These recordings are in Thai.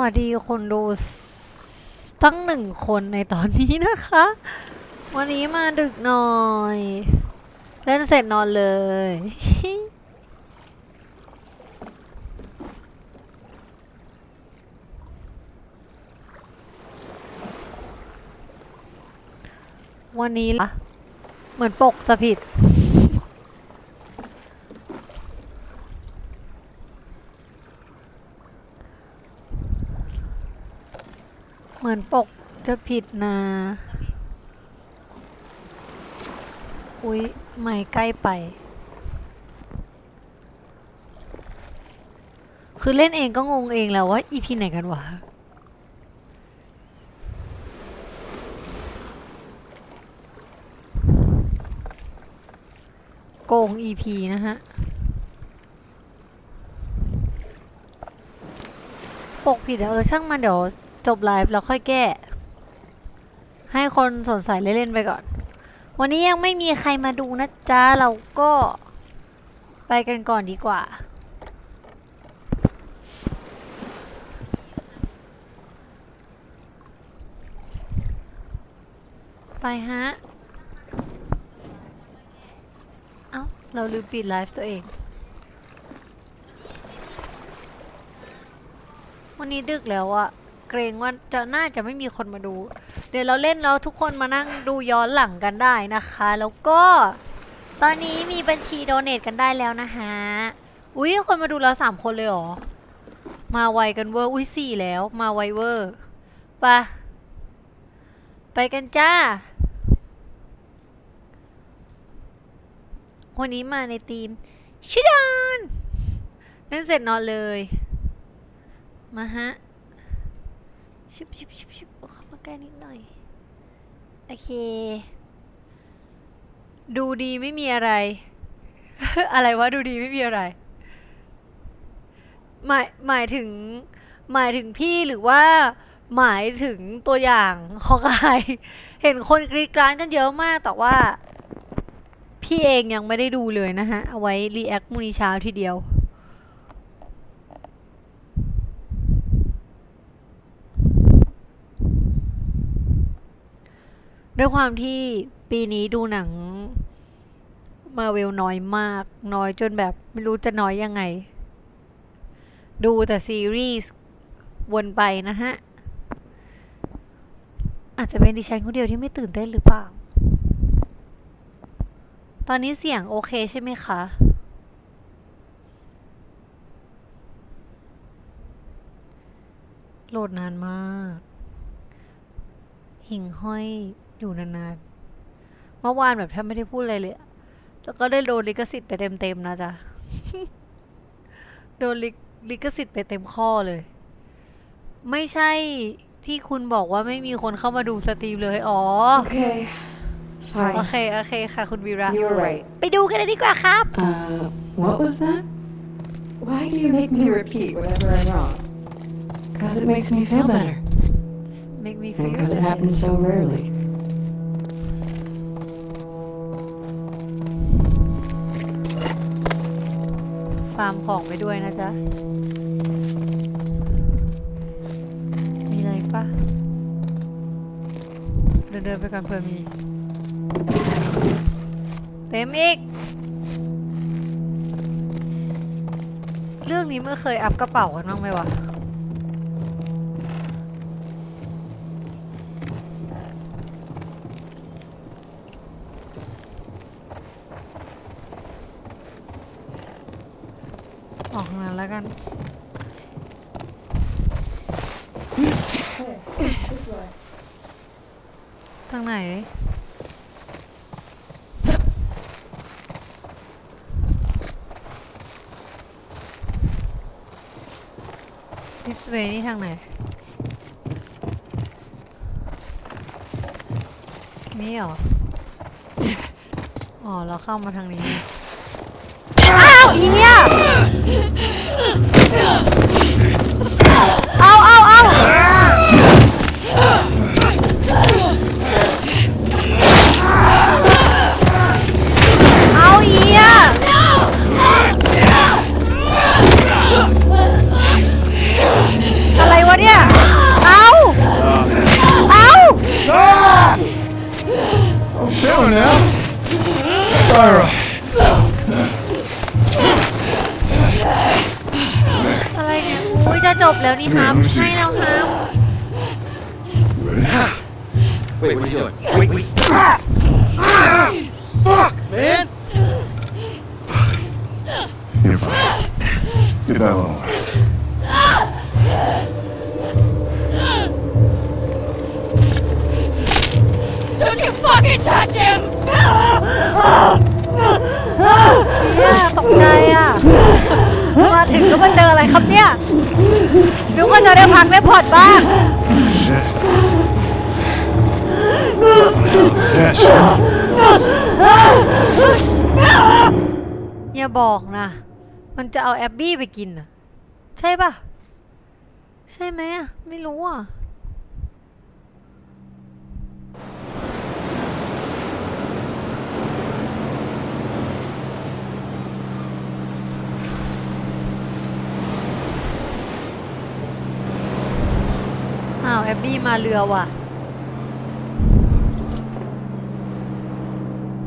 วัสดีคนดูตั้งหนึ่งคนในตอนนี้นะคะ วันนี้มาดึกหน่อย เล่นเสร็จนอนเลย วันนี้ละเหมือนปกจะผิด เหมือนปกจะผิดนะ อุ๊ย ไม่ใกล้ไป คือเล่นเองก็งงเองแล้วว่าอีพีไหนกันวะโกงอีพีนะฮะ ปกผิดอะเออช่างมันเดี๋ยว จบไลฟ์แล้วค่อยแก้ ให้คนสนใจเล่นๆไปก่อน วันนี้ยังไม่มีใครมาดูนะจ๊ะ เราก็ไปกันก่อนดีกว่าไปฮะ เอ้า เราลืมปิดไลฟ์ตัวเอง วันนี้ดึกแล้วอะ เกรงว่าจะน่าจะไม่มีคนมาดู เดี๋ยวเราเล่นแล้วทุกคนมานั่งดูย้อนหลังกันได้นะคะ แล้วก็ ตอนนี้มีบัญชีโดเนทกันได้แล้วนะฮะอุ้ยคนมาดูเราสามคนเลยเหรอ มาไวกันเวอร์อุ้ยสี่แล้ว มาไวเวอร์ไปะไปกันจ้าวันนี้มาในทีมชิดอนเล่นเสร็จนอนเลย มาฮะ ชิบชิบชิบชิบเอาเข้ามาใกล้นิดหน่อย โอเค ดูดีไม่มีอะไร อะไรวะดูดีไม่มีอะไร หมายหมายถึง หมายถึงพี่หรือว่า หมายถึงตัวอย่างของใครเห็นคนกรีดกรานกันเยอะมากแต่ว่า พี่เองยังไม่ได้ดูเลยนะฮะ เอาไว้รีแอคมูนีเช้าทีเดียว ด้วยความที่ปีนี้ดูหนังมาเวลน้อยมาก น้อยจนแบบไม่รู้จะน้อยยังไง ดูแต่ซีรีส์วนไปนะฮะ อาจจะเป็นดิฉันคนเดียวที่ไม่ตื่นเต้นหรือเปล่า ตอนนี้เสียงโอเคใช่ไหมคะ โหลดนานมาก หิ่งห้อย อยู่นานๆ เมื่อวานแบบแทบไม่ได้พูดอะไรเลยอะแล้วก็ได้โดนลิขสิทธิ์ไปเต็มๆนะจ๊ะ โดนลิขลิขสิทธิ์ไปเต็มข้อเลย ไม่ใช่ที่คุณบอกว่าไม่มีคนเข้ามาดูสตรีมเลย อ๋อ Okay, โอ fine. เค โอเคค่ะ คุณวีระ You were right. ไปดูกันเลยดีกว่าครับ Uh, what was that? Why do you make me repeat whenever I'm wrong? Because it makes me feel better. make me And feel because it better. happens so rarely. ร์มของไปด้วยนะจ๊ะ มีอะไรปะเดินเดินๆไปก่อนเผื่อมี เต็มอีก เรื่องนี้เมื่อเคยอัพกระเป๋ากันบ้างไหมวะ ทางไหน this way นี่ทางไหน นี่เหรอ อ๋อ เราเข้ามาทางนี้ อ้าวอีเนี่ย เอาเอาเอา อะไรเนี่ยอุ้ยจะจบแล้วนี่ครับ Lucy. ให้แล้วครับ Wait, what are you doing? Wait, wait. Fuck, man! You're fine. Get that one left. Fucking touch him! เนี่ยตกใจอะ มาถึงก็มาเจออะไรครับเนี่ยนึกว่าจะได้พักได้ผ่อนบ้าง Shit. Yes. อย่าบอกนะ มันจะเอาแอบบี้ไปกินน่ะใช่ป่ะ ใช่ไหมอะ ไม่รู้อะ อ้าว แอ บบี้มาเรือว่ะ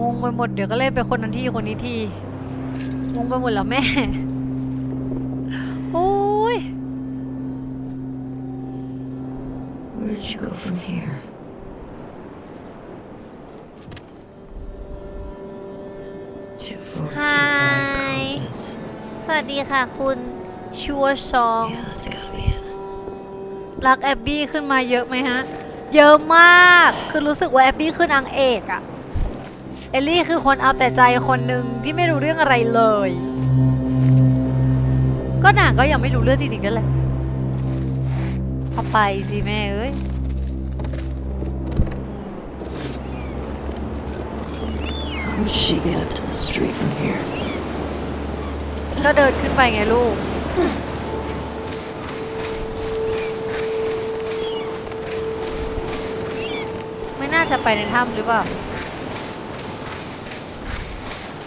งงไปหมดเดี๋ยวก็เล่นไปคนนั้นที่คนนี้ที่งงไปหมดแล้วแม่ โอ้ย Where did you go from here? Two four two Hi. five Constance. สวัสดีค่ะคุณชัวซอง Yeah, that's gotta be it. รักแอบบี้ขึ้นมาเยอะไหมฮะ เยอะมาก คือรู้สึกว่าแอบบี้คือนางเอกอะเอลลี่คือคนเอาแต่ใจคนหนึ่งที่ไม่รู้เรื่องอะไรเลย ก็นางก็ยังไม่รู้เรื่องจริงๆนั่นแหละเอาไปสิแม่เอ้ย How did she get up to the street from here? ก็เดินขึ้นไปไงลูก ไม่ น่าจะไปในถ้ำหรือเปล่า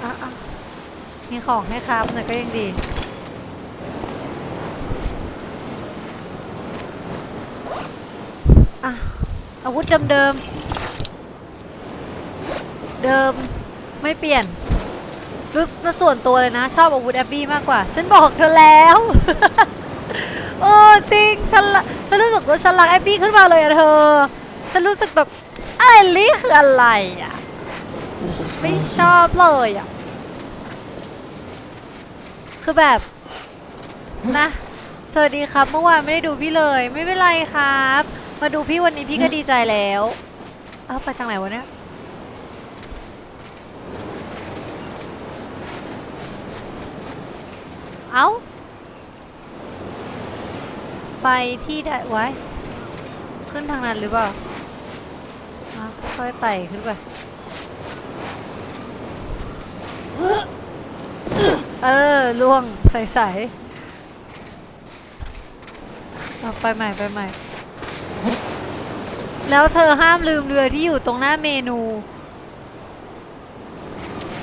อะมีของให้ครับหน่อยก็ยังดีอะอาวุธเดิมเดิม เดิมไม่เปลี่ยนรู้สึกส่วนตัวเลยนะ ชอบอาวุธแอบบี้มากกว่า ฉันบอกเธอแล้วเออจริงฉันฉันรู้สึกว่าฉันรักแอบบี้ขึ้นมาเลยอะเธอ ฉันรู้สึกแบบ อะไรลี่คืออะไรอะ ไม่ชอบเลยอะ คือแบบ นะ สวัสดีครับเมื่อวานไม่ได้ดูพี่เลย ไม่เป็นไรครับ มาดูพี่วันนี้พี่ก็ดีใจแล้วเอ้าไปทางไหนวะเนี่ยเอ้า ไปที่ได้ไว้ ขึ้นทางนั้นหรือเปล่า ค่อยๆไต่ขึ้นไปเออล่วงใสๆเอาไปใหม่ไปใหม่ แล้วเธอห้ามลืมเรือที่อยู่ตรงหน้าเมนู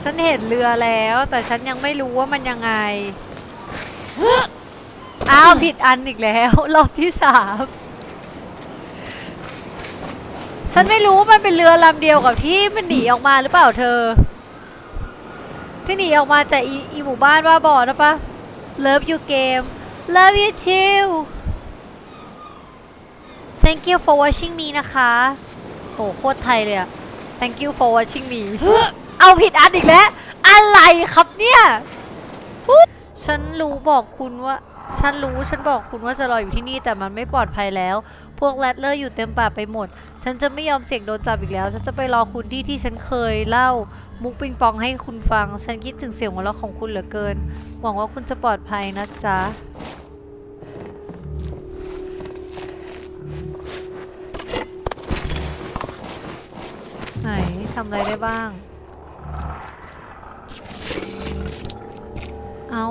ฉันเห็นเรือแล้ว แต่ฉันยังไม่รู้ว่ามันยังไง อ้าว ผิดอันอีกแล้ว รอบที่สาม ฉันไม่รู้ว่ามันเป็นเรือลำเดียวกับที่มันหนีออกมาหรือเปล่าเธอ ที่หนีออกมาจากอีอีหมู่บ้านว่าบอนะปะ Love you game Love you too Thank you for watching me นะคะโหโคตรไทยเลยอะ Thank you for watching me เอาผิดอันอีกแล้ว อะไรครับเนี่ยฉันรู้บอกคุณว่า ฉันรู้ฉันบอกคุณว่าจะรออยู่ที่นี่แต่มันไม่ปลอดภัยแล้ว พวกแรดเลอร์อยู่เต็มป่าไปหมด ฉันจะไม่ยอมเสี่ยงโดนจับอีกแล้ว ฉันจะไปรอคุณที่ที่ฉันเคยเล่า มุกปิงปองให้คุณฟัง ฉันคิดถึงเสียงหัวเราะของคุณเหลือเกิน หวังว่าคุณจะปลอดภัยนะจ๊ะไหนทำอะไรได้บ้าง เอา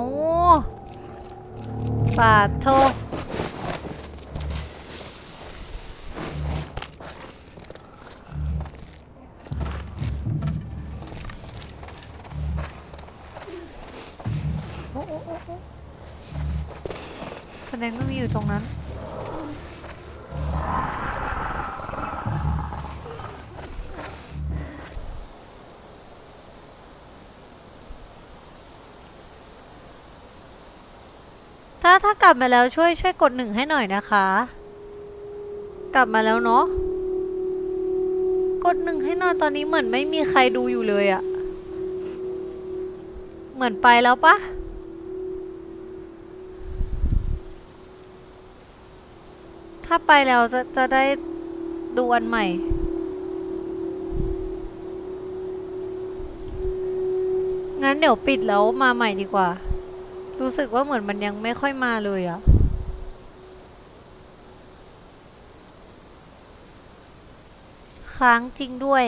ปาดโทโดงว่ามีอยู่ตรงนั้น ถ้าถ้ากลับมาแล้วช่วยช่วยกดหนึ่งให้หน่อยนะคะ กลับมาแล้วเนาะ กดหนึ่งให้หน่อยตอนนี้เหมือนไม่มีใครดูอยู่เลยอะ เหมือนไปแล้วปะ ถ้าไปแล้วจะจะได้ดูอันใหม่ งั้นเดี๋ยวปิดแล้วมาใหม่ดีกว่า รู้สึกว่าเหมือนมันยังไม่ค่อยมาเลยอะค้างจริงด้วย